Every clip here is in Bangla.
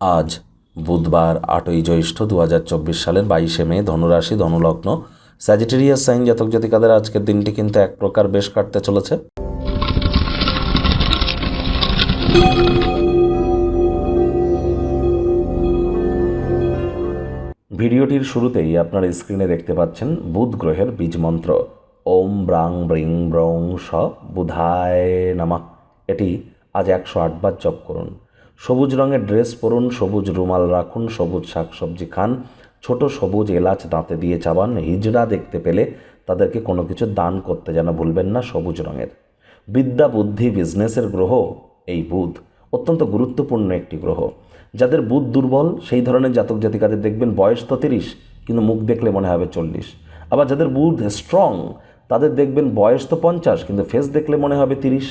আজ বুধবার আটই জ্যৈষ্ঠ দু হাজার চব্বিশ সালের বাইশে মে, ধনুরাশি, ধনুলগ্ন স্যাজিটেরিয়াস সাইন জাতক জাতিকাদের আজকের দিনটি কিন্তু এক প্রকার বেশ কাটতে চলেছে। ভিডিওটির শুরুতেই আপনার স্ক্রিনে দেখতে পাচ্ছেন বুধ গ্রহের বীজ মন্ত্র। ওম ব্রাং ব্রিং ব্রং স বুধায় নামা। এটি আজ একশো আটবার জপ করুন। সবুজ রঙের ড্রেস পরুন, সবুজ রুমাল রাখুন, সবুজ শাকসবজি খান, ছোট সবুজ এলাচ দাঁতে দিয়ে চাবান, হিজড়া দেখতে পেলে তাদেরকে কোনো কিছু দান করতে যেন ভুলবেন না সবুজ রঙের। বিদ্যা, বুদ্ধি, বিজনেসের গ্রহ এই বুধ অত্যন্ত গুরুত্বপূর্ণ একটি গ্রহ। যাদের বুধ দুর্বল, সেই ধরনের জাতক জাতিকাদের দেখবেন বয়স তো তিরিশ, কিন্তু মুখ দেখলে মনে হবে চল্লিশ। আবার যাদের বুধ স্ট্রং তাদের দেখবেন বয়স তো পঞ্চাশ, কিন্তু ফেস দেখলে মনে হবে তিরিশ।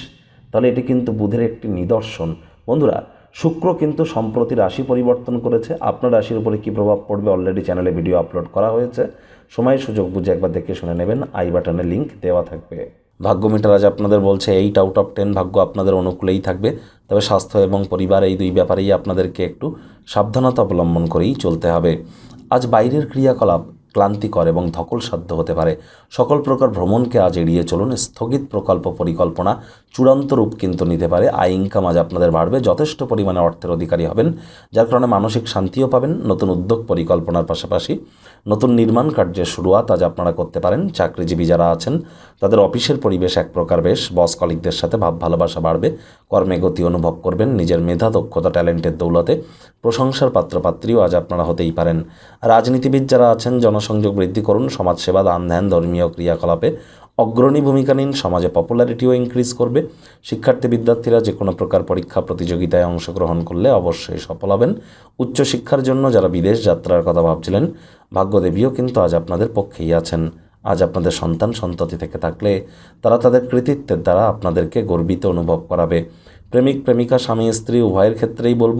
তাহলে এটি কিন্তু বুধের একটি নিদর্শন। বন্ধুরা শুক্র কিন্তু সম্প্রতি রাশি পরিবর্তন করেছে। আপনার রাশির উপরে কী প্রভাব পড়বে? অলরেডি চ্যানেলে ভিডিও আপলোড করা হয়েছে। সময়, সুযোগ বুঝে একবার দেখে শুনে নেবেন। আই বাটনে লিঙ্ক দেওয়া থাকবে। ভাগ্য মিটার আজ আপনাদের বলছে এইট আউট অফ টেন ভাগ্য আপনাদের অনুকূলেই থাকবে। তবে স্বাস্থ্য এবং পরিবার এই দুই ব্যাপারেই আপনাদেরকে একটু সাবধানতা অবলম্বন করেই চলতে হবে। আজ বাইরের ক্রিয়াকলাপ ক্লান্তিকর এবং ধকলসাধ্য হতে পারে। সকল প্রকার ভ্রমণকে আজ এড়িয়ে চলুন। স্থগিত প্রকল্প পরিকল্পনা চূড়ান্ত রূপ কিন্তু নিতে পারে। আয় ইনকাম আজ আপনাদের বাড়বে। যথেষ্ট পরিমাণে অর্থের অধিকারী হবেন, যার কারণে মানসিক শান্তিও পাবেন। নতুন উদ্যোগ পরিকল্পনার পাশাপাশি নতুন নির্মাণ কার্যের শুরুয়াত আজ আপনারা করতে পারেন। চাকরিজীবী যারা আছেন, তাদের অফিসের পরিবেশ এক প্রকার বেশ। বস কলিকদের সাথে ভাব ভালোবাসা বাড়বে। কর্মে গতি অনুভব করবেন। নিজের মেধা, দক্ষতা, ট্যালেন্টের দৌলতে প্রশংসার পাত্রপাত্রীও আজ আপনারা হতেই পারেন। রাজনীতিবিদ যারা আছেন জনসংযোগ বৃদ্ধি করুন, সমাজসেবা, দান, ধ্যান, ধর্মীয় ক্রিয়াকলাপে অগ্রণী ভূমিকা নিন, সমাজে পপুলারিটিও ইনক্রিজ করবে। শিক্ষার্থী, বিদ্যার্থীরা যে কোনো প্রকার পরীক্ষা প্রতিযোগিতায় অংশগ্রহণ করলে অবশ্যই সফল হবেন। উচ্চশিক্ষার জন্য যারা বিদেশ যাত্রার কথা ভাবছিলেন, ভাগ্যদেবীও কিন্তু আজ আপনাদের পক্ষেই আছেন। আজ আপনাদের সন্তান সন্ততি থেকে থাকলে তারা তাদের কৃতিত্বের দ্বারা আপনাদেরকে গর্বিত অনুভব করাবে। প্রেমিক, প্রেমিকা, স্বামী, স্ত্রী, উভয়ের ক্ষেত্রেই বলব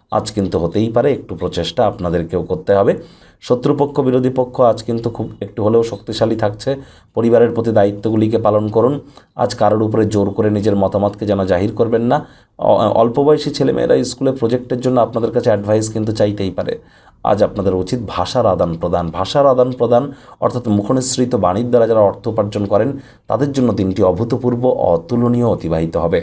আজ কিন্তু হতেই পারে, একটু প্রচেষ্টা আপনাদেরকেও করতে হবে। শত্রুপক্ষ, বিরোধী পক্ষ আজ কিন্তু খুব একটু হলেও শক্তিশালী থাকছে। পরিবারের প্রতি দায়িত্বগুলিকে পালন করুন। আজ কারোর উপরে জোর করে নিজের মতামতকে যেন জাহির করবেন না। অল্প বয়সী ছেলেমেয়েরা স্কুলে প্রজেক্টের জন্য আপনাদের কাছে অ্যাডভাইস কিন্তু চাইতেই পারে। আজ আপনাদের উচিত ভাষার আদান প্রদান। ভাষার আদান প্রদান অর্থাৎ মুখনিসৃত বাণীর দ্বারা যারা অর্থ উপার্জন করেন, তাদের জন্য দিনটি অভূতপূর্ব, অতুলনীয় অতিবাহিত হবে।